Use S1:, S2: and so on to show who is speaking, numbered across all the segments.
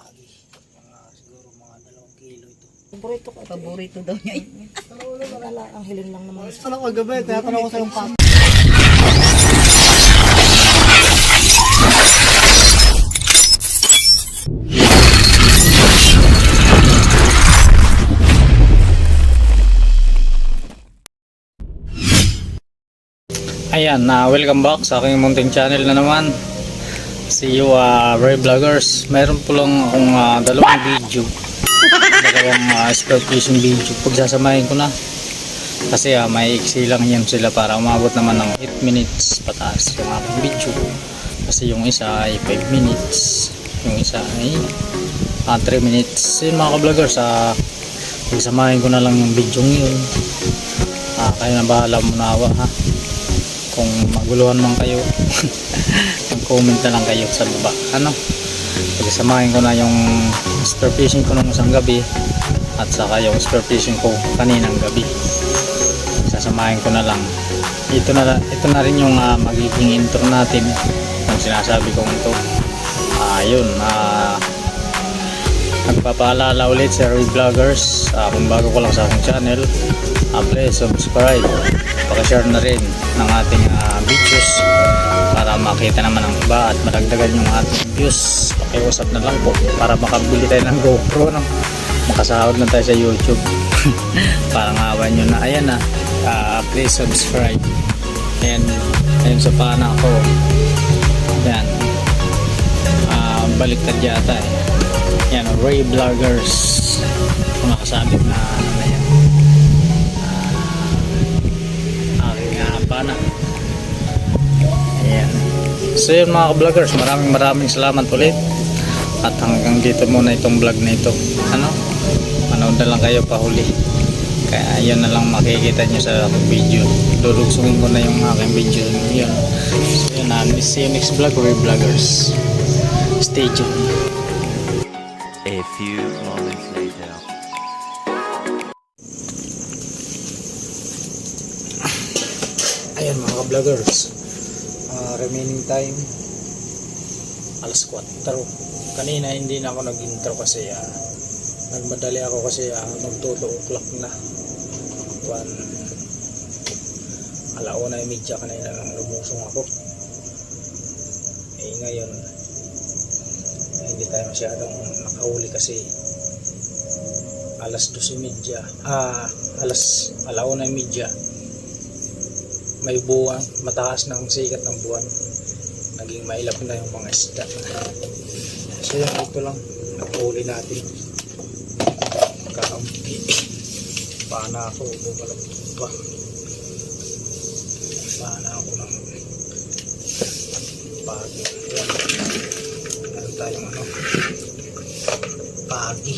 S1: pagi. Mga siguro mga dalawang kilo ito.
S2: Paborito ko. Paborito daw niya. Wala, ang hiling lang naman.
S1: Ano ko gabi, kaya tanong ko sa yung papa.
S3: Ayan, na welcome back sa aking munting channel na naman. See you, uh, Ray Vloggers. Meron po lang akong ah, dalawang video. dalawang uh, spare fishing video. Pagsasamahin ko na. Kasi ah, may iksi lang yan sila para umabot naman ng 8 minutes pataas yung aking video. Kasi yung isa ay 5 minutes. Yung isa ay ah, 3 minutes. Yun mga ka-vloggers, ah, pagsamahin ko na lang yung video yun. Ah, kayo na bahala munawa ha kung maguluhan man kayo mag-comment na lang kayo sa baba. Ano? Pagsasamahin ko na yung spear fishing ko nung isang gabi at saka yung spear fishing ko kaninang gabi. Sasamahin ko na lang. Ito na, ito na rin yung ah, magiging intro natin. Yung sinasabi kong ito. Ayun ah nagpapaalala ulit sa Vloggers. Ah, kung bago ko lang sa aking channel uh, please subscribe. Pakishare na rin ng ating ah, videos para makita naman ng iba at madagdagan yung ating views. Pakiusap na lang po para makabili tayo ng GoPro no? makasahod na tayo sa YouTube. Para ngawan nyo na. Ayan na. Ah, please subscribe. And ayun sa pana ko. Yan Ah, baliktad yata eh. Yan, Ray Vloggers. Kung nakasabit na bana. Ayan. So yun mga vloggers, maraming maraming salamat ulit. At hanggang dito muna itong vlog na ito. Ano? Manood na lang kayo pahuli. Kaya yun na lang makikita nyo sa video. Lulugsungin ko na yung aking video. Yun. So yun na. See you next vlog, Vloggers. Stay tuned.
S1: Ayan mga ka-vloggers. Ah, remaining time alas 4. Kanina hindi na ako nag-intro kasi ah, nagmadali ako kasi ah, magtuto o'clock na. One, alauna yung media kanina nang lumusong ako. Eh ngayon, eh, hindi tayo masyadong nakahuli kasi alas 12.30 ah alas alauna yung media may buwan, mataas ng sikat ng buwan. Naging mailap na yung mga isda. So yan, ito lang. Nakuli natin. Kakampi. Paana ako, bumalap pa. Paana ako ng pagi. Yan. Meron tayong ano. Pagi.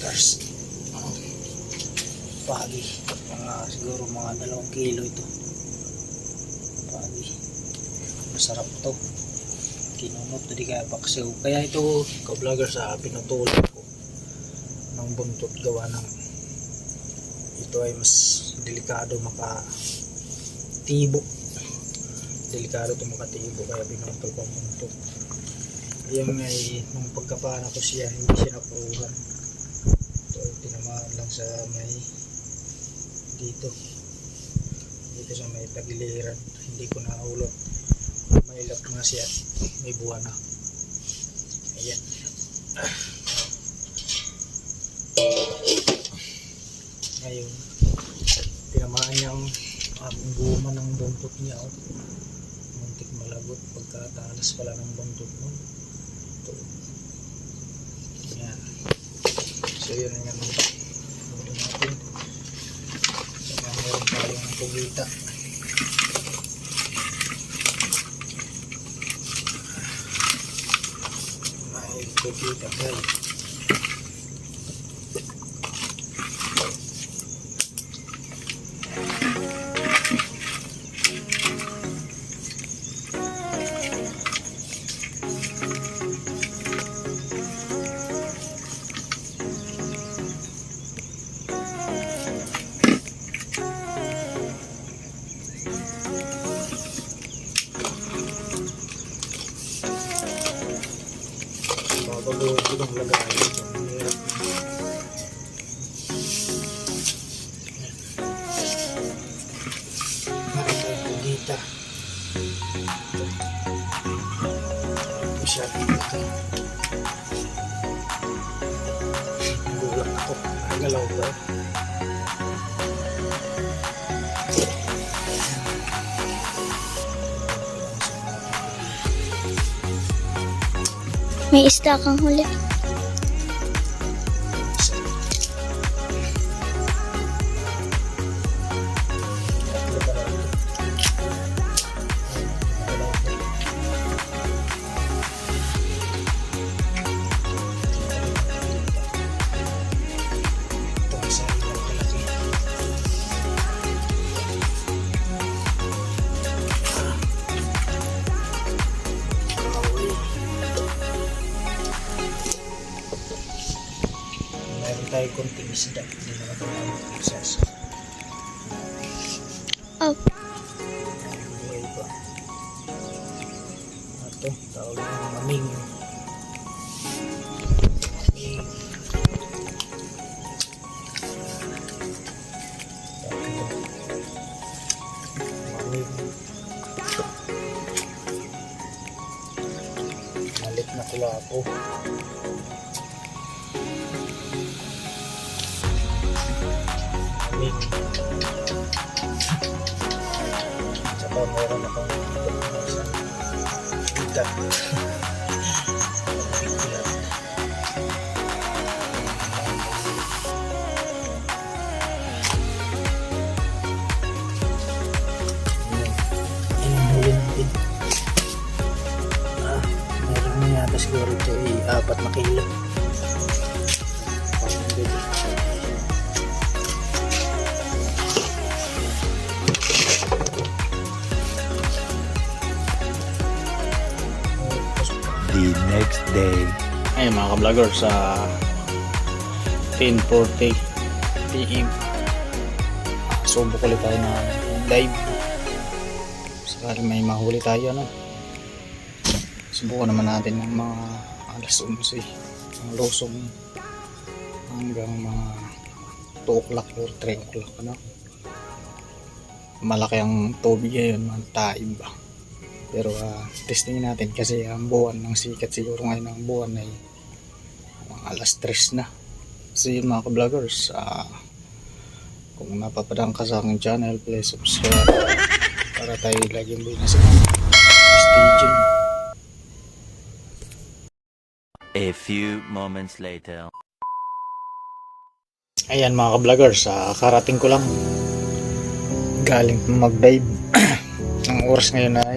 S1: Vloggers. Pagi. Mga, siguro mga dalawang kilo ito. Pagi. Masarap to. Kinunot na di kaya paksiw. Kaya ito ka-vlogger sa pinutulog ko ng buntot gawa ng ito ay mas delikado maka tibo delikado ito makatibo kaya binutol ko ang buntot yung ay nung pagkapana ko siya hindi siya napuruhan tinamaan lang sa may dito. Dito sa may tagiliran. Hindi ko naulot may ilat nga siya. May buwan na. Ayan. Ngayon tinamaan niya ang guma ng buntot niya oh. muntik malagot pagkatalas pala ng buntot mo. Ito yan so yun ang ano. Huli natin? So yan meron tayong pugita may pugita guys
S4: May isda kang huli.
S1: Meron tayo konting isda. Hindi na natin ang process.
S4: Oh,
S1: Tsaka meron akong isang natin. Ah, siguro ito ay apat na kilo.
S5: Day.
S3: Ayun mga ka-vlogger sa 10.40 PM. Subok ulit tayo na dive. Sakali may mahuli tayo ano. Subukan naman natin ng mga alas 11 ng lusong hanggang mga 2 o'clock or 3 o'clock ano. Malaki ang tubig ngayon, mga taib ba. Pero ah, testingin natin kasi ang buwan ng sikat siguro ngayon ang buwan ay mga alas 3 na. So yun mga ka-vloggers, ah, kung napapadang ka sa aking channel, please subscribe para tayo laging buhay na sa staging.
S5: A few moments later.
S3: Ayan mga ka-vloggers, ah, karating ko lang galing mag-dive. ang oras ngayon ay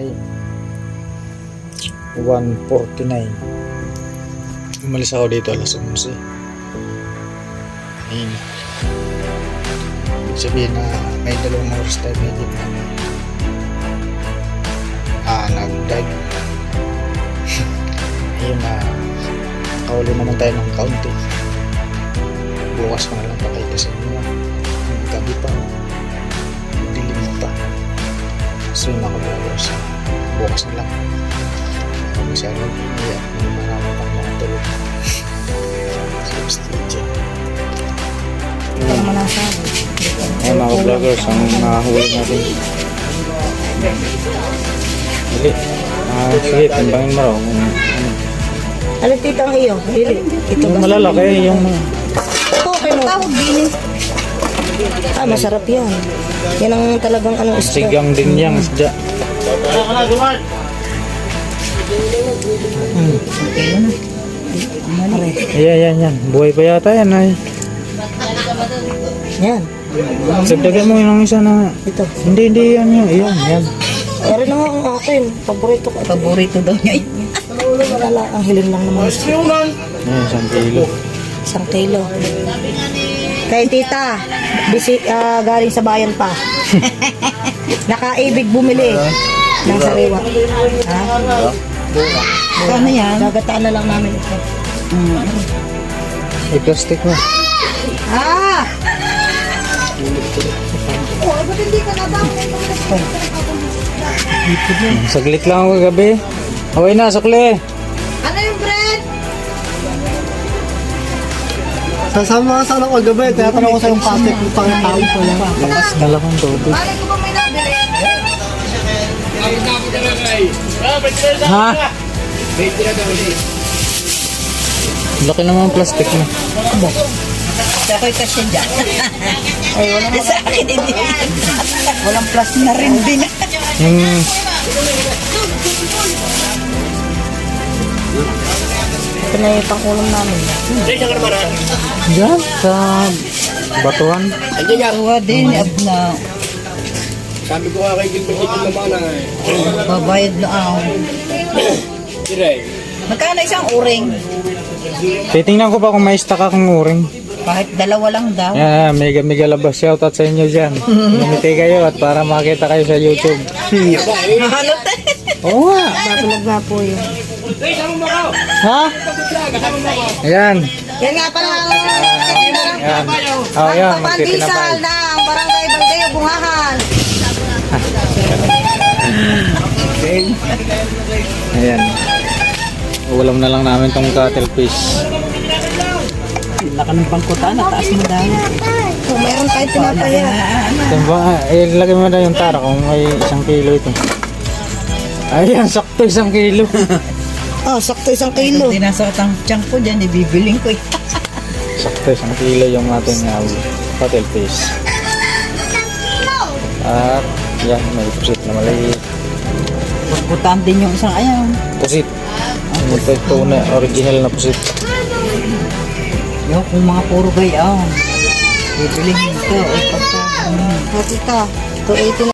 S3: 1.49 umalis ako dito alas 11 ayun. Ibig sabihin na may dalawang oras tayo medyo na ah nag-dive. Ayun na. Kauli naman tayo ng kaunti bukas ko na lang pakita sa inyo. Ang gabi pa. Dilim pa. So yun ako bukas bukas na masyado iyak may marami pang mga tulog so stay dyan
S2: Ito naman ang sabi.
S3: Ayan mga vloggers, ang nahuli natin. Dali. Ah, sige, timbangin mo raw. Ano,
S2: Alin tito ang iyo? Dili. Ito
S3: Yung
S2: ba?
S3: malalaki, yung
S2: kaya tawag din Ah, masarap yan. Yan ang talagang ano isda.
S3: sigang din yang isda.
S2: Pare.
S3: Ayan, yan, yan. Buhay pa yata yan ay.
S2: Yan.
S3: Sagdagan mo yung isa na...
S2: Ito.
S3: Hindi, hindi yan yan. Ayan, yan.
S2: Meron naman ang akin. Paborito ko. Paborito daw niya. Wala, ang hiling lang naman.
S3: Ayan, isang kilo.
S2: Isang kilo. Kay tita, bisi, ah, galing sa bayan pa. Nakaibig bumili ng sariwa. Ha? Ano yan? Gagataan na lang namin ito.
S3: May plastic mo.
S2: Ah!
S3: Saglit lang ako kagabi. Away na, sukli.
S2: Ano yung bread?
S4: Kasama ka sana ko gabi, kaya tanong ko sa yung patik ng pangitao ko lang.
S3: Dalawang tubig.
S2: Malay ko ba
S3: Ha? Laki naman ang plastic na.
S2: Ako'y kasi dyan. Ay, wala naman. Sa akin, hindi. Walang plus na rin din.
S3: Yung
S2: Ito na yung pangkulam namin.
S3: Diyan, sa batuhan.
S2: Tuwa din, abna.
S4: Sabi ko nga kay Gilbert ito naman na
S2: Babayad na ako. Magkano isang uring?
S3: Titingnan ko pa kung may stock akong uring.
S2: Kahit dalawa lang daw.
S3: Yeah, mega mega labas shoutout sa inyo dyan. Lumiti kayo at para makita kayo sa YouTube.
S2: Ano tayo?
S3: Oo nga.
S2: Natulog na po yun.
S3: Ha? Ayan.
S2: Yan nga pala
S3: Ayan. Oh, yan.
S2: Pagpapandisal ng Barangay Baldayo, Bungahan.
S3: Ayan. Ulam na lang namin tong cuttlefish.
S2: Laka ng bangkutan, nataas mo dahil. Kung meron kahit tinapaya.
S3: Diba, eh, lagay mo na yung tara kung may isang kilo ito. Ayan, sakto isang kilo.
S2: Oh, sakto isang kilo. Hindi nasa ang tiyan ko dyan, ibibiling ko eh.
S3: sakto isang kilo yung ating uh, cuttlefish. At yan, may pusit na maliit.
S2: Pagputan din yung isang ayan.
S3: Pusit. Ah, ito, ito na original na pusit.
S2: Yo, kung mga puro gayaw. Oh. Bibilihin ito. Ay, pagka. Ano, Pati ito. 280 na.